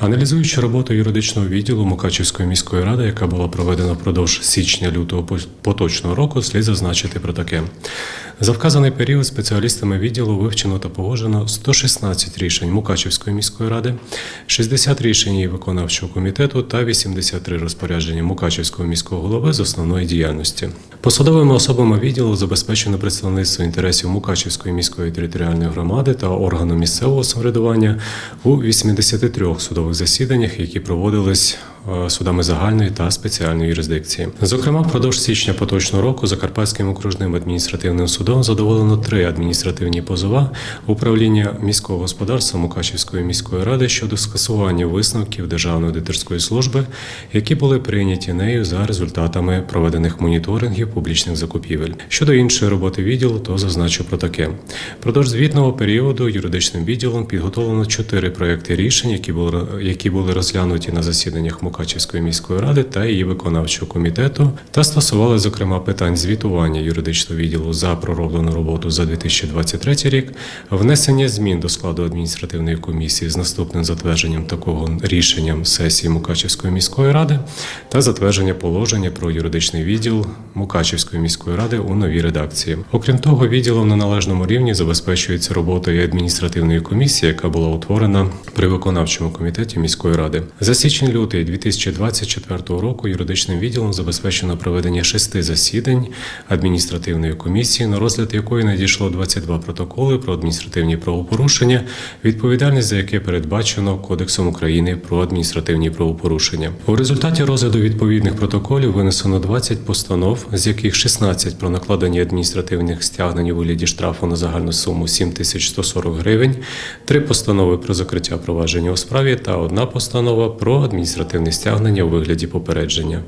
Аналізуючи роботу юридичного відділу Мукачівської міської ради, яка була проведена впродовж січня-лютого поточного року, слід зазначити про таке. За вказаний період спеціалістами відділу вивчено та погоджено 116 рішень Мукачівської міської ради, 60 рішень виконавчого комітету та 83 розпорядження Мукачівського міського голови з основної діяльності. Посадовими особами відділу забезпечено представництво інтересів Мукачівської міської територіальної громади та органу місцевого самоврядування у 83 судових засіданнях, які проводились судами загальної та спеціальної юрисдикції. Зокрема, впродовж січня поточного року Закарпатським окружним адміністративним судом задоволено три адміністративні позова управління міського господарства Мукачівської міської ради щодо скасування висновків Державної аудиторської служби, які були прийняті нею за результатами проведених моніторингів публічних закупівель. Щодо іншої роботи відділу, то зазначу про таке. Продовж звітного періоду юридичним відділом підготовлено чотири проекти рішень, які були які були розглянуті на засіданнях Мукачівської міської ради та її виконавчого комітету, та стосували зокрема питань звітування юридичного відділу за пророблену роботу за 2023 рік, внесення змін до складу адміністративної комісії з наступним затвердженням такого рішенням сесії Мукачівської міської ради та затвердження положення про юридичний відділ Мукачівської міської ради у новій редакції. Окрім того, відділом на належному рівні забезпечується робота і адміністративної комісії, яка була утворена при виконавчому комітеті міської ради. За січень-лютий 2024 року юридичним відділом забезпечено проведення шести засідань адміністративної комісії, на розгляд якої надійшло 22 протоколи про адміністративні правопорушення, відповідальність за яке передбачено Кодексом України про адміністративні правопорушення. У результаті розгляду відповідних протоколів винесено 20 постанов, з яких 16 про накладення адміністративних стягнень у вигляді штрафу на загальну суму 7140 гривень, три постанови про закриття провадження у справі та одна постанова про адміністративне стягнення у вигляді попередження.